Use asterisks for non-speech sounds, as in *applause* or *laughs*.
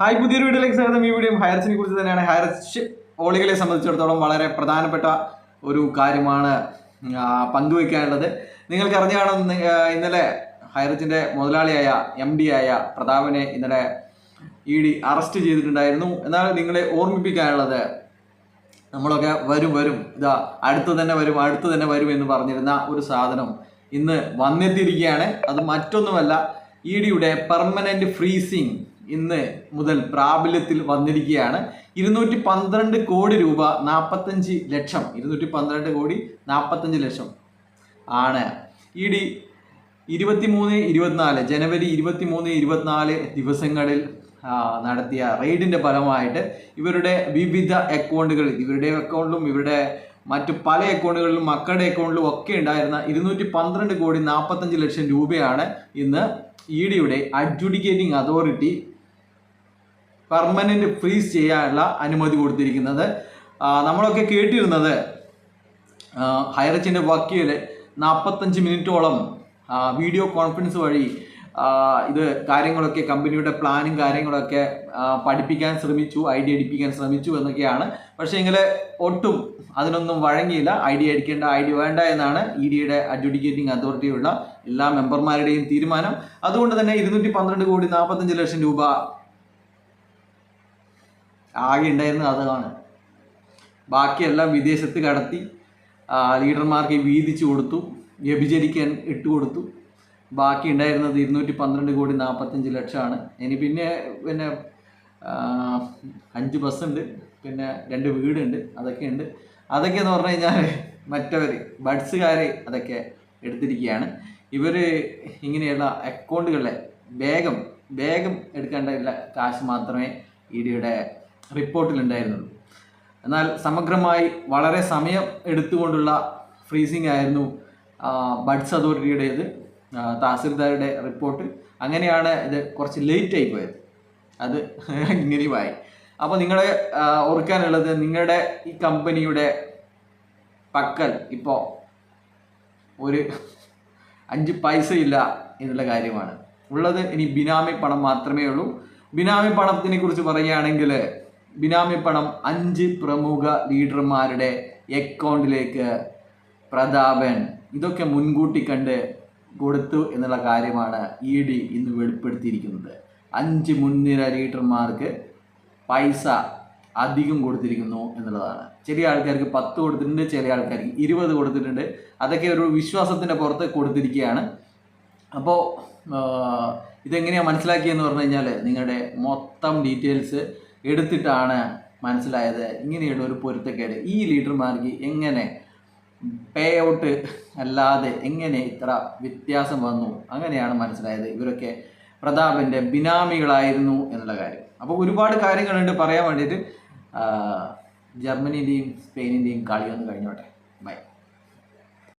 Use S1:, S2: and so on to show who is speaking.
S1: Hi പുതിയൊരു വീഡിയോയിലേക്ക് സ്വാഗതം. ഈ വീഡിയോ ഹയർസിനെ കുറിച്ച് തന്നെയാണ്. ഹയർസ് ഓളികളെ സംബന്ധിച്ചിടത്തോളം വളരെ പ്രധാനപ്പെട്ട ഒരു കാര്യമാണ് പങ്കുവെക്കാനുള്ളത്. നിങ്ങൾക്ക് അറിഞ്ഞാണ് ഇന്നലെ ഹയർസിന്റെ മുതലാളിയായ എം ഡി ആയ പ്രതാപനെ ഇന്നലെ ഇ ഡി അറസ്റ്റ് ചെയ്തിട്ടുണ്ടായിരുന്നു. എന്നാൽ നിങ്ങളെ ഓർമ്മിപ്പിക്കാനുള്ളത് നമ്മളൊക്കെ വരും വരും ഇതാ അടുത്ത് തന്നെ വരും അടുത്ത് തന്നെ വരും എന്ന് പറഞ്ഞിരുന്ന ഒരു സാധനം ഇന്ന് വന്നെത്തിയിരിക്കുകയാണ്. അത് മറ്റൊന്നുമല്ല ഇ ഡിയുടെ പെർമനന്റ് ഫ്രീസിങ് ഇന്ന് മുതൽ പ്രാബല്യത്തിൽ വന്നിരിക്കുകയാണ്. ഇരുന്നൂറ്റി പന്ത്രണ്ട് കോടി രൂപ നാൽപ്പത്തഞ്ച് ലക്ഷം. ഇരുന്നൂറ്റി പന്ത്രണ്ട് കോടി നാൽപ്പത്തഞ്ച് ലക്ഷം ആണ്. ഇ ഡി ഇരുപത്തിമൂന്ന് ഇരുപത്തിനാല് ജനുവരി ഇരുപത്തിമൂന്ന് ഇരുപത്തിനാല് ദിവസങ്ങളിൽ നടത്തിയ റെയ്ഡിന്റെ ഫലമായിട്ട് ഇവരുടെ വിവിധ അക്കൗണ്ടുകൾ ഇവരുടെ അക്കൗണ്ടിലും ഇവരുടെ മറ്റു പല അക്കൗണ്ടുകളിലും മക്കളുടെ അക്കൗണ്ടിലും ഒക്കെ ഉണ്ടായിരുന്ന ഇരുന്നൂറ്റി പന്ത്രണ്ട് കോടി നാൽപ്പത്തഞ്ച് ലക്ഷം രൂപയാണ് ഇന്ന് ഇ ഡിയുടെ അഡ്ജുഡിക്കേറ്റിംഗ് അതോറിറ്റി പെർമനന്റ് ഫ്രീസ് ചെയ്യാനുള്ള അനുമതി കൊടുത്തിരിക്കുന്നത്. നമ്മളൊക്കെ കേട്ടിരുന്നത് ഹൈറച്ചിന്റെ വക്കീൽ നാൽപ്പത്തഞ്ച് മിനിറ്റോളം വീഡിയോ കോൺഫറൻസ് വഴി ഇത് കാര്യങ്ങളൊക്കെ കമ്പനിയുടെ പ്ലാനും കാര്യങ്ങളൊക്കെ പഠിപ്പിക്കാൻ ശ്രമിച്ചു ഐഡിയ അടിപ്പിക്കാൻ ശ്രമിച്ചു എന്നൊക്കെയാണ്. പക്ഷേ എങ്കിൽ ഒട്ടും അതിനൊന്നും വഴങ്ങിയില്ല. ഐഡിയ അടിക്കേണ്ട ഐഡിയ വേണ്ട എന്നാണ് ഇ ഡിയുടെ അഡ്ജുഡിക്കേറ്റിംഗ് അതോറിറ്റിയുള്ള എല്ലാ മെമ്പർമാരുടെയും തീരുമാനം. അതുകൊണ്ട് തന്നെ ഇരുന്നൂറ്റി പന്ത്രണ്ട് കോടി നാൽപ്പത്തഞ്ച് ലക്ഷം രൂപ ആകെ ഉണ്ടായിരുന്നത് അതാണ്. ബാക്കിയെല്ലാം വിദേശത്ത് കടത്തി ലീഡർമാർക്ക് വീതിച്ചു കൊടുത്തു വ്യഭിചരിക്കാൻ ഇട്ട് കൊടുത്തു. ബാക്കി ഉണ്ടായിരുന്നത് ഇരുന്നൂറ്റി പന്ത്രണ്ട് കോടി നാൽപ്പത്തഞ്ച് ലക്ഷമാണ്. ഇനി പിന്നെ പിന്നെ അഞ്ച് ബസ്സുണ്ട് പിന്നെ രണ്ട് വീടുണ്ട് അതൊക്കെ ഉണ്ട്. അതൊക്കെ എന്ന് പറഞ്ഞു കഴിഞ്ഞാൽ മറ്റവർ ബഡ്സുകാരെ അതൊക്കെ എടുത്തിരിക്കുകയാണ്. ഇവർ ഇങ്ങനെയുള്ള അക്കൗണ്ടുകളിലെ വേഗം വേഗം എടുക്കേണ്ട കാശ് മാത്രമേ ഇ ഡിയുടെ റിപ്പോർട്ടിലുണ്ടായിരുന്നുള്ളൂ. എന്നാൽ സമഗ്രമായി വളരെ സമയം എടുത്തുകൊണ്ടുള്ള ഫ്രീസിംഗ് ആയിരുന്നു ബഡ്സ് അതോറിറ്റിയുടേത് തഹസിൽദാരുടെ റിപ്പോർട്ട്. അങ്ങനെയാണ് ഇത് കുറച്ച് ലേറ്റായി പോയത്. അത് *laughs* ഇങ്ങനെയുമായി അപ്പോൾ നിങ്ങളെ ഓർക്കാനുള്ളത് നിങ്ങളുടെ ഈ കമ്പനിയുടെ പക്കൽ ഇപ്പോൾ ഒരു അഞ്ച് പൈസ ഇല്ല എന്നുള്ള കാര്യമാണ്. ഉള്ളത് ഇനി ബിനാമി പണം മാത്രമേ ഉള്ളൂ. ബിനാമി പണത്തിനെ കുറിച്ച് പറയുകയാണെങ്കിൽ ബിനാമി പണം അഞ്ച് പ്രമുഖ ലീഡർമാരുടെ അക്കൗണ്ടിലേക്ക് പ്രതാപൻ ഇതൊക്കെ മുൻകൂട്ടി കണ്ട് കൊടുത്തു എന്നുള്ള കാര്യമാണ് ഇ ഡി ഇന്ന് വെളിപ്പെടുത്തിയിരിക്കുന്നത്. അഞ്ച് മുൻനിര ലീഡർമാർക്ക് പൈസ അധികം കൊടുത്തിരിക്കുന്നു എന്നുള്ളതാണ്. ചില ആൾക്കാർക്ക് പത്ത് കൊടുത്തിട്ടുണ്ട് ചില ആൾക്കാർക്ക് ഇരുപത് കൊടുത്തിട്ടുണ്ട്. അതൊക്കെ ഒരു വിശ്വാസത്തിന്റെ പുറത്ത് കൊടുത്തിരിക്കുകയാണ്. അപ്പോൾ ഇതെങ്ങനെയാണ് മനസ്സിലാക്കിയെന്ന് പറഞ്ഞു കഴിഞ്ഞാൽ നിങ്ങളുടെ മൊത്തം ഡീറ്റെയിൽസ് എടുത്തിട്ടാണ് മനസ്സിലായത്. ഇങ്ങനെയുള്ള ഒരു പൊരുത്തക്കേട്. ഈ ലീഡർമാർക്ക് എങ്ങനെ പേ ഔട്ട് അല്ലാതെ എങ്ങനെ ഇത്ര വ്യത്യാസം വന്നു? അങ്ങനെയാണ് മനസ്സിലായത്. ഇവരൊക്കെ പ്രതാപന്റെ ബിനാമികളായിരുന്നു എന്നുള്ള കാര്യം. അപ്പോൾ ഒരുപാട് കാര്യങ്ങളുണ്ട് പറയാൻ വേണ്ടിയിട്ട് ജർമ്മനിന്റെയും സ്പെയിനിന്റെയും കളി ഒന്ന് കഴിഞ്ഞോട്ടെ. ബൈ